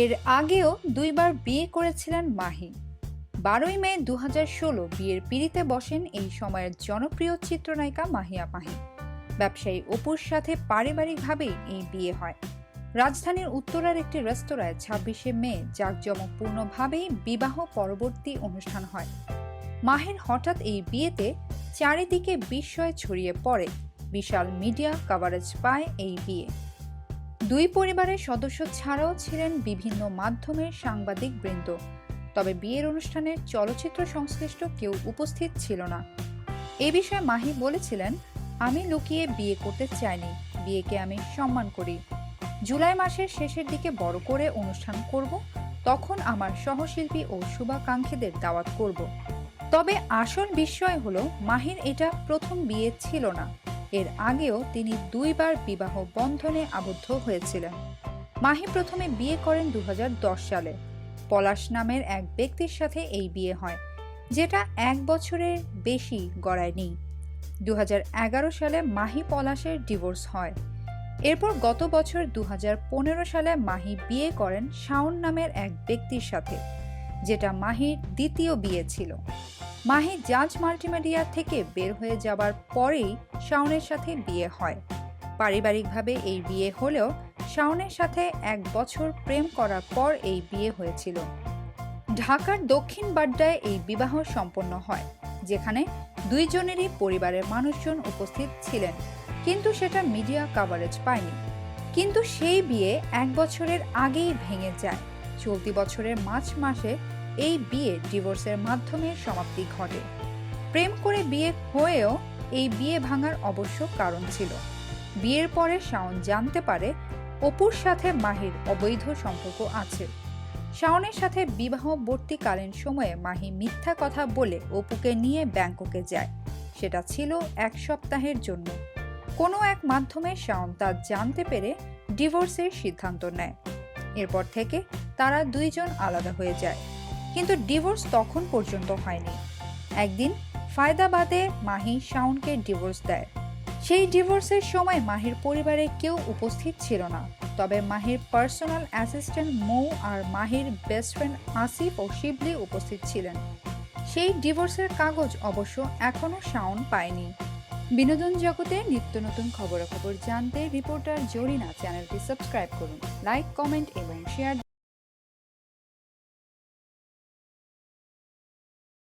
এর আগেও দুইবার বিয়ে করেছিলেন মাহি। বারোই মে দু ষোলো বিয়ের পিড়িতে বসেন এই সময়ের জনপ্রিয় চিত্রনায়িকা মাহিয়া মাহি। ব্যবসায়ী অপুর সাথে পারিবারিকভাবেই এই বিয়ে হয়। রাজধানীর উত্তরার একটি রেস্তোরাঁয় ছাব্বিশে মে জাঁকজমকপূর্ণভাবেই বিবাহ পরবর্তী অনুষ্ঠান হয়। মাহের হঠাৎ এই বিয়েতে চারিদিকে বিস্ময় ছড়িয়ে পড়ে। বিশাল মিডিয়া কভারেজ পায় এই বিয়ে। দুই পরিবারের সদস্য ছাড়াও ছিলেন বিভিন্ন মাধ্যমের সাংবাদিক বৃন্দ। তবে বিয়ের অনুষ্ঠানে চলচ্চিত্র সংশ্লিষ্ট কেউ উপস্থিত ছিল না। এ বিষয়ে মাহি বলেছিলেন, আমি লুকিয়ে বিয়ে করতে চাইনি। বিয়েকে আমি সম্মান করি। জুলাই মাসের শেষের দিকে বড় করে অনুষ্ঠান করব। তখন আমার সহশিল্পী ও শুভাকাঙ্ক্ষীদের দাওয়াত করব। তবে আসল বিস্ময় হলো, মাহির এটা প্রথম বিয়ে ছিল না। এর আগেও তিনি দুইবার বিবাহ বন্ধনে আবদ্ধ হয়েছিলেন। মাহি প্রথমে বিয়ে করেন দু হাজার দশ সালে। পলাশ নামের এক ব্যক্তির সাথে এই বিয়ে হয়, যেটা এক বছরের বেশি গড়ায়নি দু সালে মাহি পলাশের ডিভোর্স হয়। এরপর গত বছর দু হাজার পনেরো সালে মাহি বিয়ে করেন শাওন নামের এক ব্যক্তির সাথে, যেটা মাহির দ্বিতীয় বিয়ে ছিল। মাহি জাজ মাল্টিমিডিয়া থেকে বের হয়ে যাবার পরেই শাওনের সাথে বিয়ে হয়। পারিবারিকভাবে এই বিয়ে হলেও শাওনের সাথে এক বছর প্রেম করার পর এই বিয়ে হয়েছিল। ঢাকার দক্ষিণ বাড্ডায় এই বিবাহ সম্পন্ন হয়, যেখানে দুইজনেরই পরিবারের মানুষজন উপস্থিত ছিলেন, কিন্তু সেটা মিডিয়া কাভারেজ পায়নি। কিন্তু সেই বিয়ে এক বছরের আগেই ভেঙে যায়। চলতি বছরের মার্চ মাসে এই বিয়ে ডিভোর্সের মাধ্যমে সমাপ্তি ঘটে। প্রেম করে বিয়ে হয়েও এই বিয়ে ভাঙার অবশ্য কারণ ছিল। বিয়ের পরে শাওন জানতে পারে অপুর সাথে মাহির অবৈধ সম্পর্ক আছে। শাওনের সাথে বিবাহবর্তীকালীন সময়ে মাহি মিথ্যা কথা বলে অপুকে নিয়ে ব্যাংককে যায়। সেটা ছিল এক সপ্তাহের জন্য। কোনো এক মাধ্যমে শাওন তা জানতে পেরে ডিভোর্সের সিদ্ধান্ত নেয়। এরপর থেকে তারা দুইজন আলাদা হয়ে যায়। কিন্তু ডিভোর্স তখন পর্যন্ত হয়নি। একদিন ফায়দাবাদে মাহি শাওনকে ডিভোর্স দেয়। সেই ডিভোর্সের সময় মাহির পরিবারে কেউ উপস্থিত ছিল না। তবে মাহির পার্সোনাল অ্যাসিস্ট্যান্ট মৌ আর মাহির বেস্ট ফ্রেন্ড আসিফ ও শিবলি উপস্থিত ছিলেন। সেই ডিভোর্সের কাগজ অবশ্য এখনও শাওন পায়নি। বিনোদন জগতে নিত্য নতুন খবরাখবর জানতে রিপোর্টার জরিনা চ্যানেলটি সাবস্ক্রাইব করুন, লাইক, কমেন্ট এবং শেয়ার